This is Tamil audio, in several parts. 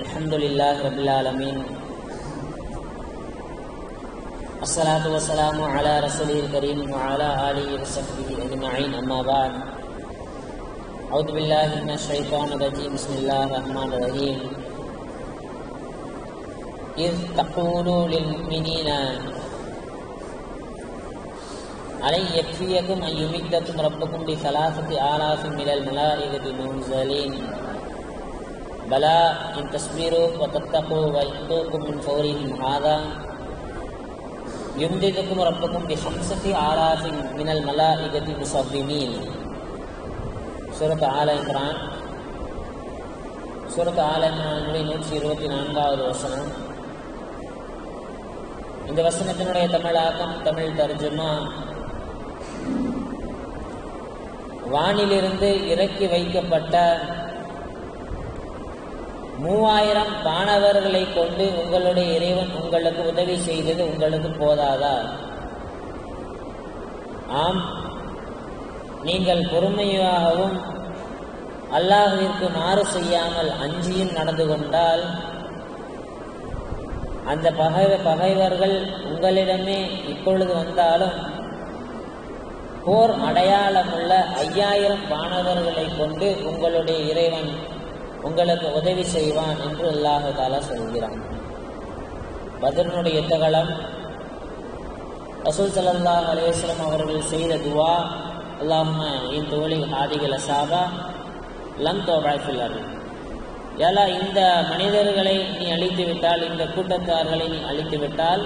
الحمد لله رب العالمين. الصلاة والسلام على رسوله الكريم وعلى آله وصحبه أجمعين أما بعد. أعوذ بالله من الشيطان الرجيم. بسم الله الرحمن الرحيم. إذ تقول للمؤمنين ألن يكفيكم أن يمدكم ربكم بثلاثة آلاف من الملائكة منزلين بلى إن تصبروا وتتقوا ويأتوكم من فورهم هذا يمددكم ربكم بخمسة آلاف من الملائكة مصومين சூரத் ஆல இம்ரான் சூரத் ஆல இம்ரானுடைய நூற்றி இருபத்தி நான்காவது வசனம் இந்த வசனத்தினுடைய தமிழாக்கம் தமிழ் தர்ஜுமா வானிலிருந்து இறக்கி வைக்கப்பட்ட மூவாயிரம் பாணவர்களை கொண்டு உங்களுடைய இறைவன் உங்களுக்கு உதவி செய்தது உங்களுக்கு போதாதா? ஆம். நீங்கள் பொறுமையாகவும் அல்லாஹுவிற்கு மாறு செய்யாமல் அஞ்சியும் நடந்து கொண்டால் அந்த பகை பகைவர்கள் உங்களிடமே இப்பொழுது வந்தாலும் போர் அடையாளமுள்ள ஐயாயிரம் பாணவர்களை கொண்டு உங்களுடைய இறைவன் உங்களுக்கு உதவி செய்வான் என்று அல்லாஹால சொல்கிறான். பத்ரனுடைய யுத்தகலம் ரசூல் சல்லாஹ் அலேஸ்லம் அவர்கள் செய்த துவா அல்லாம என் தோழி ஆதிகள் சாபா லம் தோபாய்ஃபில்லர் ஏலா இந்த மனிதர்களை நீ அழித்து விட்டால் இந்த கூட்டத்தார்களை நீ அழித்து விட்டால்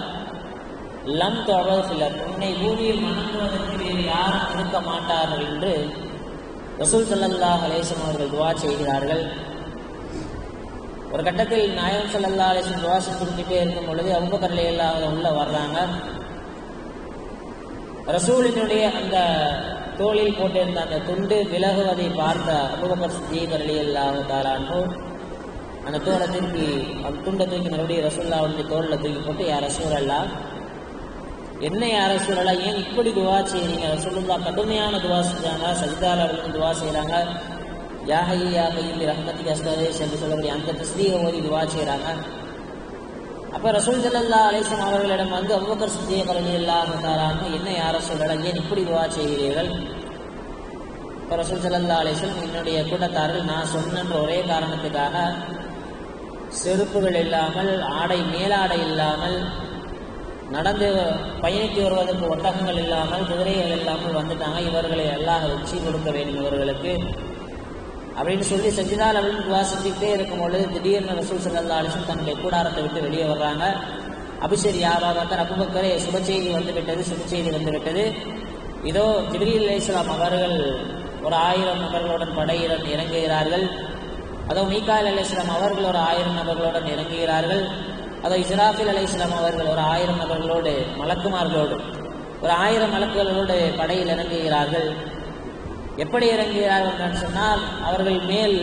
லம் தோபாய்ஃபில்லர் உன்னை பூமியில் வணங்குவதற்கு வேறு யாரும் இருக்க மாட்டார்கள் என்று ரசூல் சல்லல்லாஹ் அலேசம் அவர்கள் துவா செய்கிறார்கள். ஒரு கட்டத்தில் நாயகம் சல்லல்லா அலேசம் துவா கொடுத்துட்டே இருக்கும் பொழுது அவங்க கரலையில் அவங்க உள்ள வர்றாங்க. ரசூலினுடைய அந்த தோளில் போட்டிருந்த அந்த துண்டு விலகுவதை பார்த்த அபுபக்கர் சித்தீக் அலி அல்லாஹு அந்த தோலை தூக்கி அந்த துண்டை தூக்கி மறுபடியும் ரசூல்லா வந்து தோளில் தூக்கி போட்டு யார் ரசூல் அல்லா என்ன யார சூழலா ஏன் இப்படி துவா செய்யறீங்க ரசூலுல்லா கடுமையான துவா செஞ்சாங்க சஜிதாளர்களும் துவா செய்கிறாங்க யாஹை யாஹையில் ரஹ்மதி அஸ்தரேஷ் என்று சொல்லக்கூடிய அந்த தஸ்தீக ஓதி துவா செய்கிறாங்க அப்போ ரசூல் சல்லா அலிஸ்லாம் அவர்களிடம் வந்து அபுபக்கர் சித்திய கரணி இல்லாம என்ன யார சொல்லலாம் ஏன் இப்படி துவா செய்கிறீர்கள்? இப்போ ரசூல் சல்லா அலிஸ்லாம் என்னுடைய கூட்டத்தார்கள் நான் சொன்ன ஒரே காரணத்துக்காக செருப்புகள் இல்லாமல் ஆடை மேலாடை இல்லாமல் நடந்து பயணித்து வருவதற்கு ஒட்டகங்கள் இல்லாமல் குதிரைகள் இல்லாமல் வந்துட்டாங்க. இவர்களை எல்லாம் உச்சி கொடுக்க வேண்டும் இவர்களுக்கு. அப்படின்னு சொல்லி செஞ்சுதான் அப்படின்னு துவா செஞ்சுக்கிட்டே இருக்கும் பொழுது திடீர்னு ரசூல் சல்லா அலிசன் தன்னுடைய கூடாரத்தை விட்டு வெளியே வர்றாங்க. அபிஷேர் யாபாபக்கர் அபுபக்கரே சுப செய்தி வந்து விட்டது சுப செய்தி வந்து விட்டது இதோ ஜிப்ரீல் அலிஸ்லாம் அவர்கள் ஒரு ஆயிரம் நபர்களுடன் படையுடன் இறங்குகிறார்கள். அதோ மீகாயில் அலி இஸ்லாம் அவர்கள் ஒரு ஆயிரம் நபர்களுடன் இறங்குகிறார்கள். அதோ இஸ்ராஃபில் அலி இஸ்லாம் அவர்கள் ஒரு ஆயிரம் நபர்களோடு மலக்குமார்களோடு ஒரு ஆயிரம் மலக்குகளோடு படையில் இறங்குகிறார்கள். எப்படி இறங்குகிறார்கள் என்று சொன்னால் அவர்கள் மேல்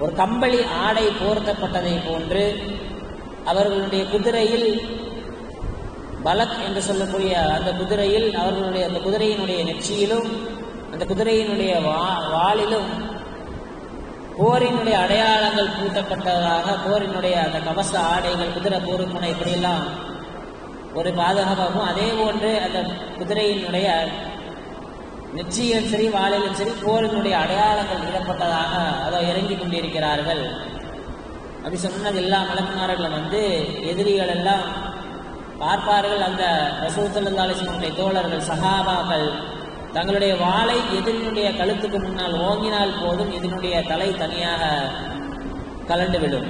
ஒரு கம்பளி ஆடை போர்த்தப்பட்டதை போன்று அவர்களுடைய குதிரையில் பலக் என்று சொல்லக்கூடிய அந்த குதிரையில் அவர்களுடைய அந்த குதிரையினுடைய நெற்றியிலும் அந்த குதிரையினுடைய வா வாளிலும் போரினுடைய அடையாளங்கள் பூட்டப்பட்டதாக போரினுடைய அந்த கவச ஆடைகள் குதிரை போருக்குனை இப்படியெல்லாம் ஒரு பாதுகாப்பாகவும் அதே போன்று அந்த குதிரையினுடைய நெற்றியிலும் சரி வாளிலும் சரி போரினுடைய அடையாளங்கள் இடப்பட்டதாக அதை இறங்கி கொண்டிருக்கிறார்கள். அப்படி சொன்னது எல்லா மலக்குமார்களும் வந்து எதிரிகள் எல்லாம் பார்ப்பார்கள். அந்த ரசூத்தல்லாலிசனுடைய தோழர்கள் சகாபாக்கள் தங்களுடைய வாளை எதிரினுடைய கழுத்துக்கு முன்னால் ஓங்கினால் போதும் இதனுடைய தலை தனியாக கலண்டுவிடும்.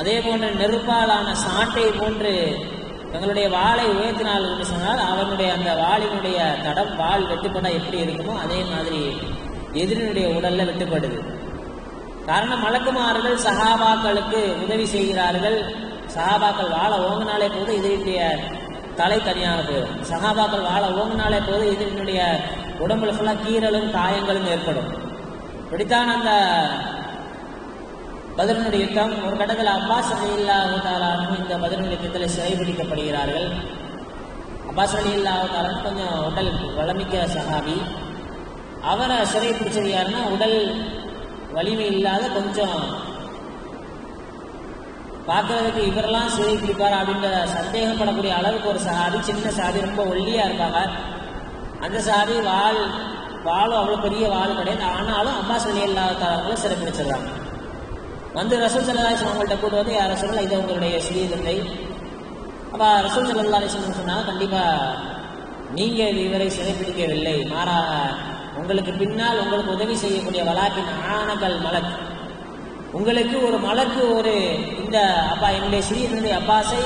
அதே போன்று நெருப்பாலான சாட்டை போன்று தங்களுடைய வாளை உயர்த்தினால் என்று சொன்னால் அவனுடைய அந்த வாளினுடைய தடம் வாள் வெட்டுப்பட்டால் எப்படி இருக்குமோ அதே மாதிரி எதிரினுடைய உடல்ல வெட்டுப்படுது. காரணம் மலக்குமார்கள் சகாபாக்களுக்கு உதவி செய்கிறார்கள். சகாபாக்கள் வாழ ஓங்கினாலே போது எதிரினுடைய தலை தனியாக போயிடும். சகாபாக்கள் வாழ ஓங்கினாலே போது எதிரினுடைய உடம்புல ஃபுல்லாக கீரலும் காயங்களும் ஏற்படும். இப்படித்தான் அந்த பதிலுடைய யுத்தம் ஒரு கட்டத்தில் அப்பாஸ் அலி இல்லாஹாலும் இந்த பதிலுடைய யுத்தத்தில் சிறைபிடிக்கப்படுகிறார்கள் அப்பாஸ் அலி இல்லாஹாலும் கொஞ்சம் உடல் வளமிக்க சஹாபி. அவரை சிறை பிடிச்சது யாருன்னா உடல் வலிமை இல்லாத கொஞ்சம் பார்க்கறதுக்கு இவரெல்லாம் சிறை பிடிப்பார் அப்படின்ற சந்தேகப்படக்கூடிய அளவுக்கு ஒரு சஹாபி. சின்ன சஹாபி ரொம்ப ஒல்லியா இருப்பாங்க. அந்த சஹாபி வாள் வாளும் அவ்வளோ பெரிய வாள் கிடையாது. ஆனாலும் அம்மா சொல்லி இல்லாத சிறை சிறப்பிடிச்சிடுறாங்க வந்து ரசூல் சல்லாஹ் அவங்கள்ட்ட கூட்டு வந்து யார் ரசூல் இது உங்களுடைய சிறிய தந்தை அப்போ ரசூல் சல்லா அலிஸ்லம் சொன்னாங்க கண்டிப்பாக நீங்கள் இவரை சிறைப்பிடிக்கவில்லை மாறாக உங்களுக்கு பின்னால் உங்களுக்கு உதவி செய்யக்கூடிய வலாக்கின் ஆனகல் மலக். உங்களுக்கு ஒரு மலக்கு ஒரு இந்த அப்பா என்னுடைய சிறியனுடைய அப்பாசை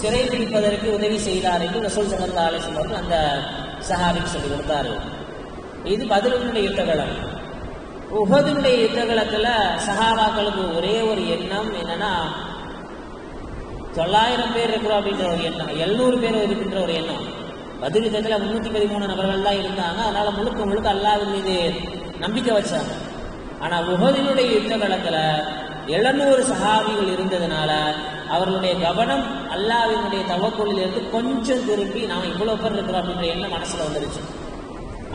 சிறை பிடிப்பதற்கு உதவி செய்தார் என்று ரசூல் சல்லா அலிஸ்லம் அவர்கள் அந்த சஹாபிக்கு சொல்லிக் கொடுத்தார்கள். இது பதிலுடைய யுத்தகலம். உகதுடைய யுத்தகலத்தில் சஹாபாக்களுக்கு ஒரே ஒரு எண்ணம் என்னன்னா தொள்ளாயிரம் பேர் இருக்கிறோம் அப்படின்ற ஒரு எண்ணம் எழுநூறு பேர் இருக்கின்ற ஒரு எண்ணம். பதில் யுத்தத்தில் முன்னூற்றி பதிமூணு நபர்கள் தான் இருந்தாங்க. அதனால முழுக்க முழுக்க அல்லாவின் மீது நம்பிக்கை வச்சாங்க. ஆனால் உஹதினுடைய யுத்த எழுநூறு சஹாபிகள் இருந்ததுனால அவர்களுடைய கவனம் அல்லாவினுடைய தவக்குள்ளிலிருந்து கொஞ்சம் திரும்பி நாம் இவ்வளோ பேர் இருக்கிறோம் அப்படின்ற எண்ணம் மனசில் வந்துருச்சு.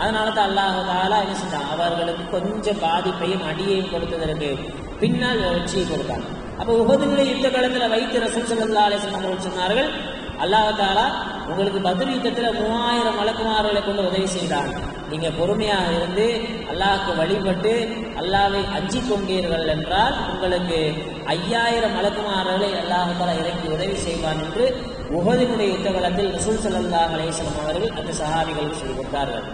அதனால தான் அல்லாஹ் தாலா என்ன செஞ்சான் அவர்களுக்கு கொஞ்சம் பாதிப்பையும் அடியையும் கொடுத்ததற்கு பின்னால் வெற்றியை கொடுத்தாங்க அப்போ உபதினுடைய யுத்த காலத்தில் வைத்து ரசூல் சல்லா அலிஸ்லாம் அவர்கள் சொன்னார்கள் அல்லாஹ் தாலா உங்களுக்கு பதில் யுத்தத்தில் மூவாயிரம் வழக்குமார்களை கொண்டு உதவி செய்தாங்க நீங்க பொறுமையாக இருந்து அல்லாஹுக்கு வழிபட்டு அல்லாவை அஞ்சி கொண்டீர்கள் என்றால் உங்களுக்கு ஐயாயிரம் வழக்குமாறுகளை அல்லாஹ் இறக்கி உதவி செய்வான் என்று உகதினுடைய யுத்த காலத்தில் ரசூல் சல்லாஹ் அலிஸ்லாம் அவர்கள் அந்த சஹாபிகளுக்கு சொல்லிக் கொடுத்தார்கள்.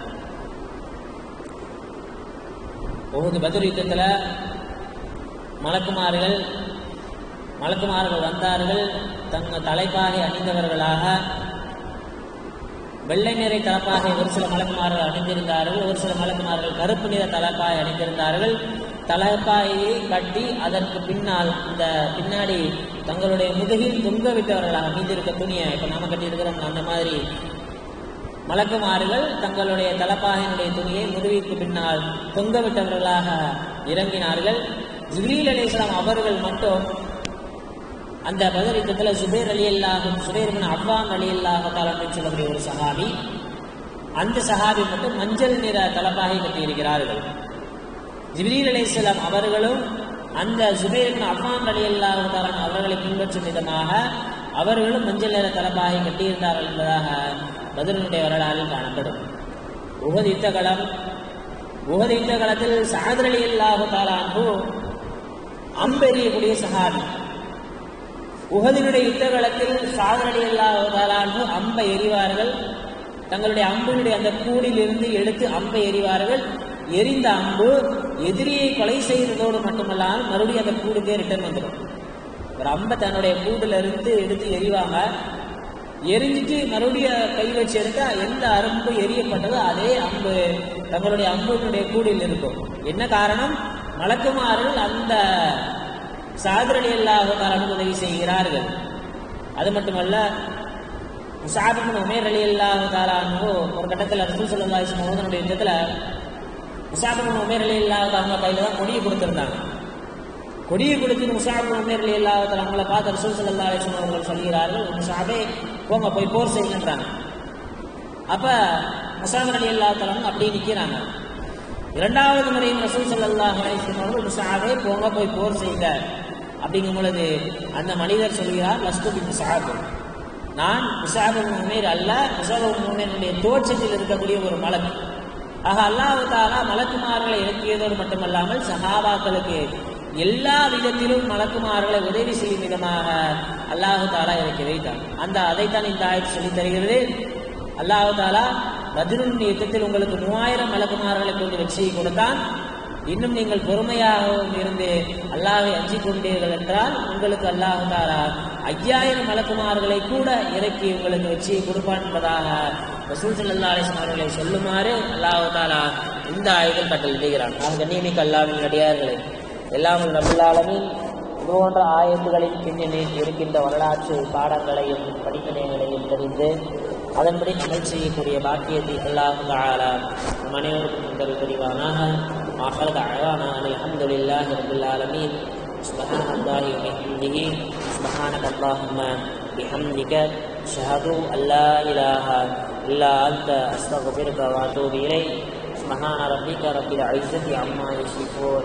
உகுது பதில் யுத்தத்தில் மலக்குமார்கள் மலக்குமார்கள் வந்தார்கள். தங்க தலைப்பாகை அணிந்தவர்களாக வெள்ளை நிறை தலப்பாகை ஒரு சில மலக்குமார்கள் அணிந்திருந்தார்கள். ஒரு சில மலக்குமார்கள் கருப்பு நிற தலப்பாகை அணிந்திருந்தார்கள். தலைப்பாயை கட்டி அதற்கு பின்னால் இந்த பின்னாடி தங்களுடைய முதுகில் தொங்க விட்டவர்களாக மீந்திருக்க துணியை இப்போ நாம கட்டியிருக்கிறோம். அந்த மாதிரி மலக்குமாறுகள் தங்களுடைய தலப்பாகையினுடைய துணியை முதுவிக்கு பின்னால் தொங்கவிட்டவர்களாக இறங்கினார்கள். ஜிப்ரீல் அலிஸ்லாம் அவர்கள் மட்டும் அந்த பதில் யுத்தத்தில் சுபேர் அலி அல்லாஹும் சுபேர்மன் பின் அலி அல்லாஹத்தால் அல்லாஹாலும் சொல்லக்கூடிய ஒரு சஹாபி. அந்த சஹாபி மட்டும் மஞ்சள் நிற தலப்பாகை கட்டியிருக்கிறார்கள். ஜிப்ரீல் அலிஸ்லாம் அவர்களும் அந்த சுபேர்மன் பின் அலி அல்லாஹாலும் அவர்களை பின்பற்றும் விதமாக அவர்களும் மஞ்சள் நிற தலப்பாகை கட்டியிருந்தார்கள் என்பதாக பதிலுடைய வரலாறில் காணப்படும். உகது யுத்த களம் உகது யுத்த களத்தில் சாதர் அலி தாலான்பு அம்பெறியக்கூடிய சஹாபி உகதினுடைய யுத்த களத்தில் சாதர் தாலான்பு அம்பை எறிவார்கள். தங்களுடைய அம்பினுடைய அந்த கூடிலிருந்து எடுத்து அம்பை எறிவார்கள். எரிந்த அம்பு எதிரியை கொலை செய்ததோடு மட்டுமல்லாமல் மறுபடியும் அந்த கூடுக்கே ரிட்டர்ன் வந்துடும் ஒரு அம்பை தன்னுடைய கூடுல இருந்து எடுத்து எறிவாங்க. எரிஞ்சிட்டு மறுபடியும் கை வச்சு எடுத்தா எந்த அரும்பு எரியப்பட்டதோ அதே அம்பு தங்களுடைய அம்புடைய கூடியில் இருக்கும். என்ன காரணம்? மலக்குமார்கள் அந்த சாதரணி அல்லாஹ் உதவி செய்கிறார்கள். அது மட்டுமல்ல முசாபின் உமேர் அலி அல்லாஹ் தாலானு ஒரு கட்டத்தில் ரசூல் சல்லா இஸ்லாமுடைய யுத்தத்தில் முசாபின் உமேர் அலி அல்லாஹ் அவங்க கையில் தான் கொடியை கொடுத்துருந்தாங்க. கொடியை கொடுத்து முசாபு உமேர் இல்லாத அவங்களை பார்த்து ரசூல் சல்லா அலிஸ்லாம் அவர்கள் சொல்கிறார்கள். முசாபே போங்க போய் போர் செய்யுங்கன்றாங்க. அப்போ முசாபர் அலி இல்லாத தலம் அப்படி நிற்கிறாங்க இரண்டாவது முறையும் ரசூல் சல்லாஹ் அலிஸ்லாம் அவர்கள் முசாபே போங்க போய் போர் செய்யுங்க. அப்படிங்கும் பொழுது அந்த மனிதர் சொல்கிறார் லஸ்து முசாபு நான் முசாபு உமேர் அல்ல முசாபு உமேருடைய தோற்றத்தில் இருக்கக்கூடிய ஒரு மலக்கு. ஆக அல்லாஹு தாலா மலக்குமார்களை இறக்கியதோடு மட்டுமல்லாமல் சஹாபாக்களுக்கு எல்லா விதத்திலும் மலக்குமார்களை உதவி செய்யும் விதமாக அல்லாஹு தாலா இறக்கி வைத்தார் அந்த அதைத்தான் இந்த ஆயத்து சொல்லித் தருகிறது. அல்லாஹு தாலா பதிலுன் யுத்தத்தில் உங்களுக்கு மூவாயிரம் மலக்குமார்களை கொண்டு வெற்றியை கொடுத்தான். இன்னும் நீங்கள் பொறுமையாகவும் இருந்து அல்லாஹை அஞ்சிக் கொண்டீர்கள் என்றால் உங்களுக்கு அல்லாஹு தாலா ஐயாயிரம் மலக்குமார்களை கூட இறக்கி உங்களுக்கு வெற்றியை கொடுப்பான் என்பதாக ரசூல் சல்லா அலிஸ்லாம் அவர்களை சொல்லுமாறு அல்லாஹு தாலா இந்த ஆயுதம் கட்டளிடுகிறான் நாம் கண்ணியமிக்க அல்லாவின் அடியார்களே எல்லாம் நபில்லாலமின் இது போன்ற ஆயத்துகளின் பின்னணியில் இருக்கின்ற வரலாற்று பாடங்களையும் படிப்பினைகளையும் தெரிந்து அதன்படி அமல் செய்யக்கூடிய பாக்கியத்தை அல்லாஹு தாலா நம் அனைவருக்கும் உங்கள் புரிவானாக آخر دعوانا أن الحمد لله رب العالمين سبحان الله وبحمده سبحانك اللهم بحمدك أشهد أن لا إله إلا أنت أستغفرك وأتوب إليك سبحان ربك رب العزة عما يصفون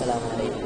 Assalamu.